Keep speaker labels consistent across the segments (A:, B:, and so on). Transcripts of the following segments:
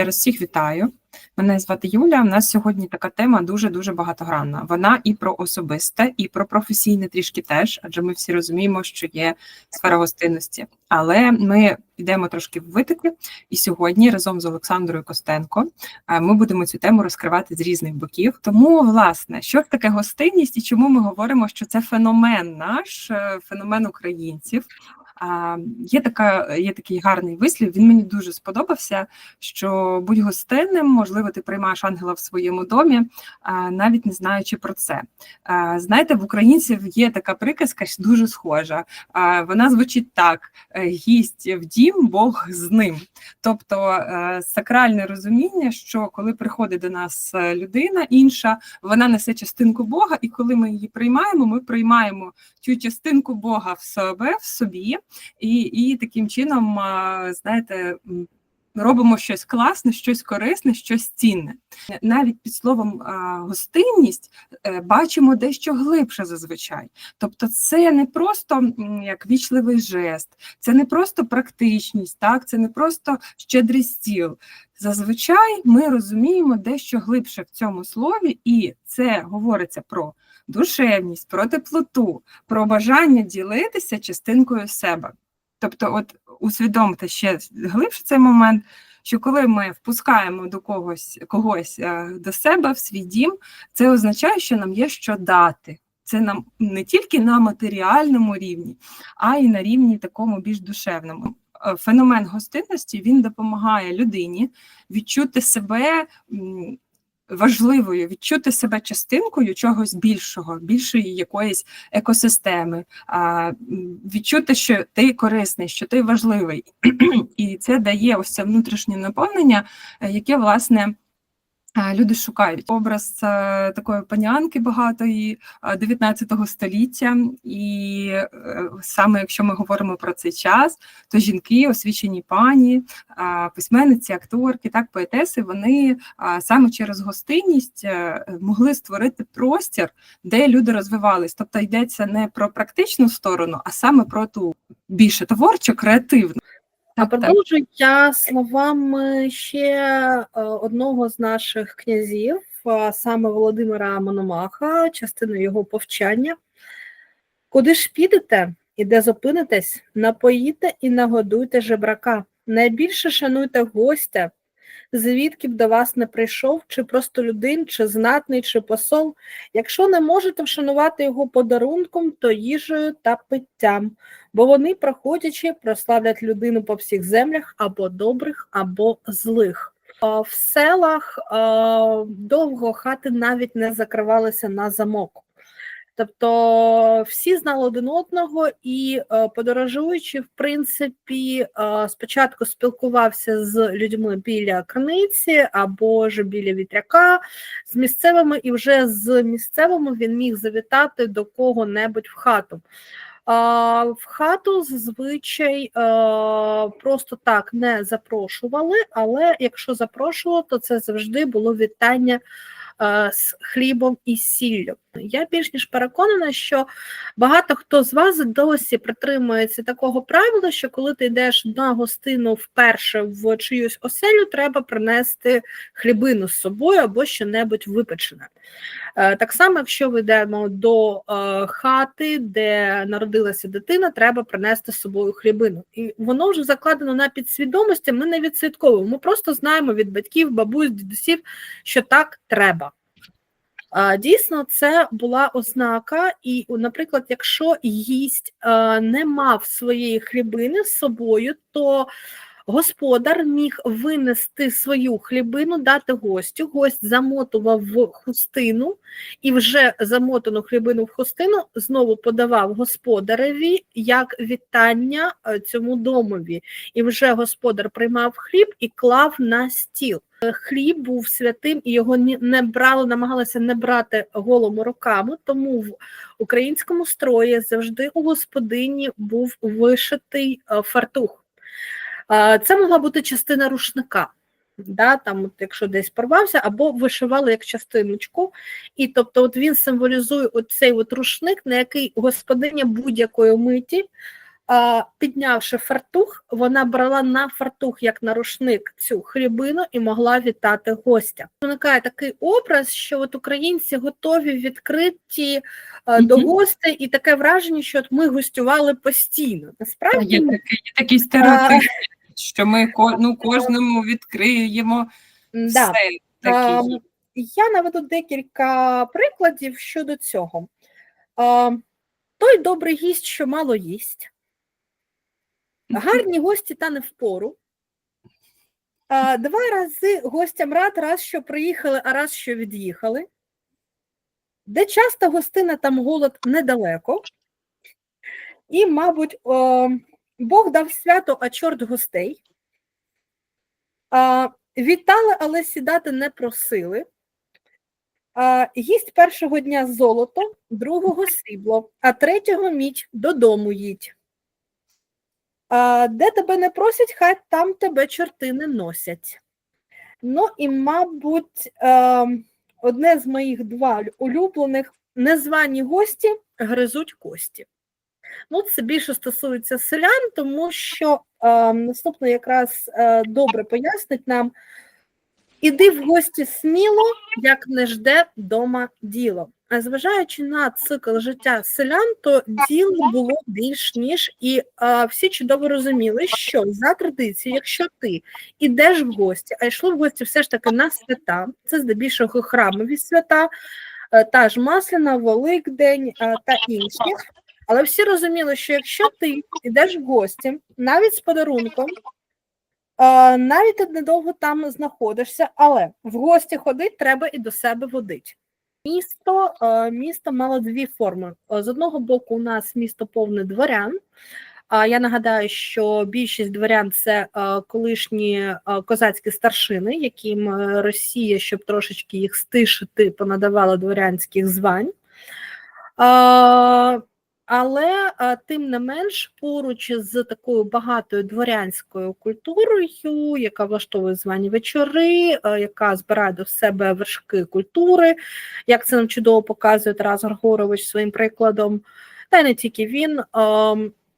A: Я всіх вітаю. Мене звати Юля. У нас сьогодні така тема дуже-дуже багатогранна. Вона і про особисте, і про професійне трішки теж, адже ми всі розуміємо, що є сфера гостинності. Але ми йдемо трошки в витоки, і сьогодні разом з Олександрою Костенко е, ми будемо цю тему розкривати з різних боків. Тому, власне, що таке гостинність і чому ми говоримо, що це феномен наш, е, феномен українців. Є така, є такий гарний вислів. Він мені дуже сподобався. Що будь гостинним, можливо, ти приймаєш ангела в своєму домі, навіть не знаючи про це. Знаєте, в українців є така приказка, дуже схожа. Вона звучить так: «Е, гість в дім, Бог з ним. Тобто е, сакральне розуміння, що коли приходить до нас е, людина інша, вона несе частинку Бога, і коли ми її приймаємо, ми приймаємо цю частинку Бога в себе в собі і і таким чином, знаєте, робимо щось класне, щось корисне, щось цінне. Навіть під словом гостинність е, бачимо дещо глибше зазвичай. Тобто, це не просто як вічливий жест, це не просто практичність, так, це не просто щедрий стіл. Зазвичай ми розуміємо дещо глибше в цьому слові, і це говориться про душевність, про теплоту, про бажання ділитися частинкою себе. Тобто, от усвідомте ще глибше цей момент, що коли ми впускаємо до когось когось е, до себе в свій дім, це означає, що нам є що дати. Це нам не тільки на матеріальному рівні, а й на рівні такому більш душевному. Е, феномен гостинності він допомагає людині відчути себе важливою відчути себе частинкою чогось більшого, більшої якоїсь екосистеми, відчути, що ти корисний, що ти важливий, і це дає ось це внутрішнє наповнення, е, яке власне. Люди шукають образ е, такої панянки багатої 19 століття, і е, саме якщо ми говоримо про цей час, то жінки, освічені пані, письменниці, акторки, так поетеси, вони саме через гостинність е, могли створити простір, де люди розвивались. Тобто йдеться не про практичну сторону, а саме про ту більше творчу, креативну.
B: А продовжую я словами ще е, одного з наших князів, саме Володимира Мономаха, частину його повчання. Куди ж підете і де зупинитесь, напоїте і нагодуйте жебрака. Найбільше шануйте гостя, звідки б до вас не прийшов, чи просто людин, чи знатний, чи посол. Якщо не можете вшанувати його подарунком, то їжею та питтям, бо вони, проходячи, прославлять людину по всіх землях або добрих, або злих. В селах довго хати навіть не закривалися на замок. Тобто всі знали один одного, і е, подорожуючи, в принципі, е, спочатку спілкувався з людьми біля криниці або ж біля вітряка, з місцевими, і вже з місцевими він міг завітати до кого-небудь в хату. В хату зазвичай е, просто так не запрошували, але якщо запрошували, то це завжди було вітання. Е, з хлібом і сіллю. Я більш ніж переконана, що багато хто з вас досі притримується такого правила, що коли ти йдеш на гостину вперше в чиюсь оселю, треба принести хлібину з собою або що-небудь випечене. Е, так само, якщо ви йдемо до е, хати, де народилася дитина, треба принести з собою хлібину. І воно вже закладено на підсвідомості, ми не відслідковуємо. Ми просто знаємо від батьків, бабусь, дідусів, що так треба. Дійсно, це була ознака, і, наприклад, якщо гість е, не мав своєї хлібини з собою, то Господар міг винести свою хлібину, дати гостю. Гость замотував в хустину і вже замотану хлібину в хустину знову подавав господареві як вітання е, цьому домові. І вже господар приймав хліб і клав на стіл. Хліб був святим і його не брали, намагалися не брати голому руками, тому в українському строї завжди у господині був вишитий е, фартух. Це могла бути частина рушника, да, там, от, якщо десь порвався, або вишивали як частиночку. І тобто от він символізує цей от рушник, на який господиня будь-якої миті а, піднявши фартух, вона брала на фартух як на рушник цю хлібину і могла вітати гостя. Виникає такий образ, що от українці готові відкриті а, до гостей, і таке враження, що от ми гостювали постійно. Насправді
A: Є такий, є такий стереотип, що ми ну, кожному відкриємо
B: да.
A: все такі.
B: Я наведу декілька прикладів щодо цього. А, Той добрий гість, що мало їсть, гарні гості та не впору. А, Два рази гостям рад, раз що приїхали, а раз що від'їхали. Де часто гостина, там голод недалеко. І, мабуть, о, Бог дав свято, а чорт гостей. А, Вітали, але сідати не просили. А, Їсть першого дня золото, другого срібло, а третього мідь додому їдь. А, Де тебе не просять, хай там тебе чорти не носять. Ну і, мабуть, е, одне з моїх два улюблених незвані гості гризуть кості. Ну, це більше стосується селян, тому що е, наступне якраз е, добре пояснить нам. Іди в гості сміло, як не жде дома діло. А зважаючи на цикл життя селян, то діло було більш ніж, і а, всі чудово розуміли, що за традицією, якщо ти йдеш в гості, а йшли в гості все ж таки на свята, це здебільшого храмові свята, е, та ж Масляна, Великдень е, та інші. Але всі розуміли, що якщо ти йдеш в гості, навіть з подарунком, Е, Навіть ти недовго там знаходишся, але в гості ходить треба і до себе водить. Місто, е, місто мало дві форми. Е, З одного боку, у нас місто повне дворян. Я нагадаю, що більшість дворян це колишні козацькі старшини, яким Росія, щоб трошечки їх стишити, понадавала дворянських звань. Е, але тим не менш, поруч з такою багатою дворянською культурою, яка влаштовує звані вечори, яка збирає до себе вершки культури, як це нам чудово показує Тарас Григорович своїм прикладом, та й не тільки він.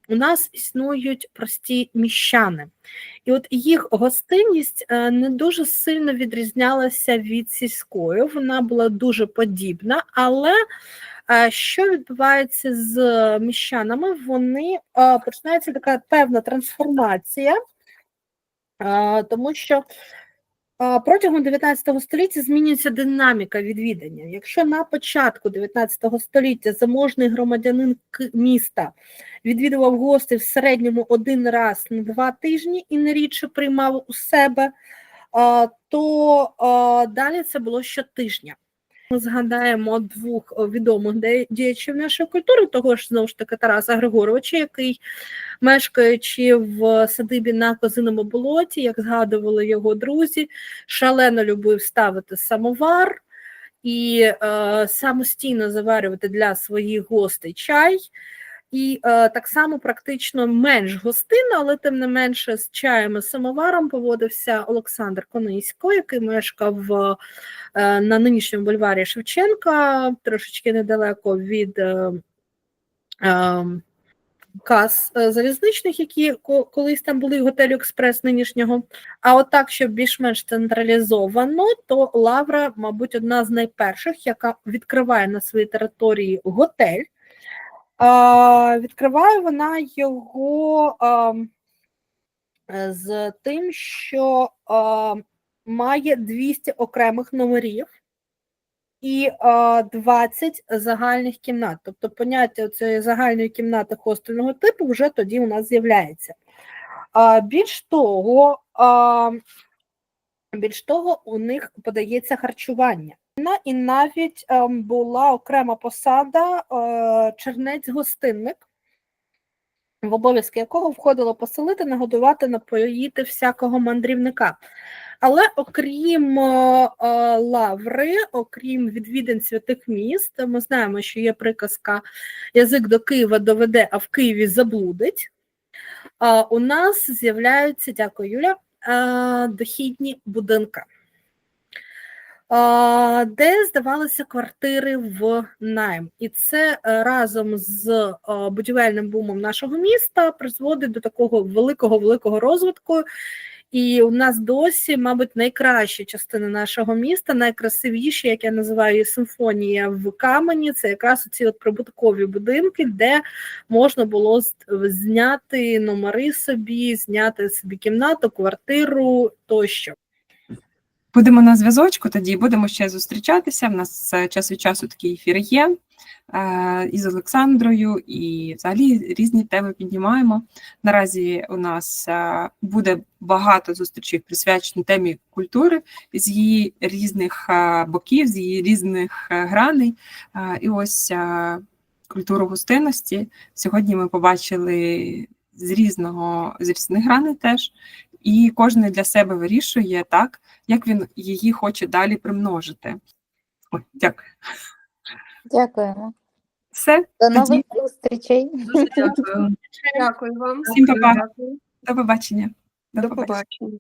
B: У нас існують прості міщани, і от їх гостинність е, не дуже сильно відрізнялася від сільської. Вона була дуже подібна, але Е, Що відбувається з міщанами? Вони е, починається така певна трансформація, е, тому що е, протягом 19 століття змінюється динаміка відвідання. Якщо на початку 19 століття заможний громадянин міста відвідував гостей в середньому один раз на два тижні і не рідше приймав у себе, е, то е, далі це було щотижня. Ми згадаємо двох відомих діячів нашої культури, того ж знову ж таки Тараса Григоровича, який, мешкаючи в садибі на Козиному болоті, як згадували його друзі, шалено любив ставити самовар і е, самостійно заварювати для своїх гостей чай. І е, так само практично менш гостинно, але тим не менше з чаєм і самоваром поводився Олександр Конисько, який мешкав е, на нинішньому бульварі Шевченка, трошечки недалеко від е, е, кас е, залізничних, які ко- колись там були готелю Експрес нинішнього. А от так, щоб більш-менш централізовано, то Лавра, мабуть, одна з найперших, яка відкриває на своїй території готель. Відкриває вона його е, з тим, що має 200 окремих номерів і 20 загальних кімнат. Тобто поняття цієї загальної кімнати хостельного типу вже тоді у нас з'являється. Більш того, більш того, у них подається харчування. На- І навіть ем, була окрема посада е, чернець-гостинник, в обов'язки якого входило поселити, нагодувати, напоїти всякого мандрівника. Але окрім е, е, лаври, окрім відвідин святих міст, ми знаємо, що є приказка язик до Києва доведе, а в Києві заблудить. У нас з'являються, дякую, Юля, дохідні будинки. Де здавалися квартири в найм. І це е, разом з е, будівельним бумом нашого міста призводить до такого великого великого розвитку. І у нас досі, мабуть, найкращі частини нашого міста, найкрасивіші, як я називаю симфонія в камені. Це якраз ці от прибуткові будинки, де можна було зняти номери собі, зняти собі кімнату, квартиру тощо.
A: Будемо на зв'язочку, тоді будемо ще зустрічатися. У нас е, час від часу такі ефіри є е, і з Олександрою, і взагалі різні теми піднімаємо. Наразі у нас е, буде багато зустрічей присвячені темі культури з її різних боків, з її різних граней. І ось культуру гостинності. Сьогодні ми побачили з різного з різних граней теж. І кожен для себе вирішує так, як він її хоче далі примножити. Ой, дякую.
C: Дякуємо.
A: Все,
C: До
A: Тоді-
C: нових зустрічей.
A: дуже дякую.
D: Дякую вам.
A: Всім па-па. До побачення.
D: До побачення.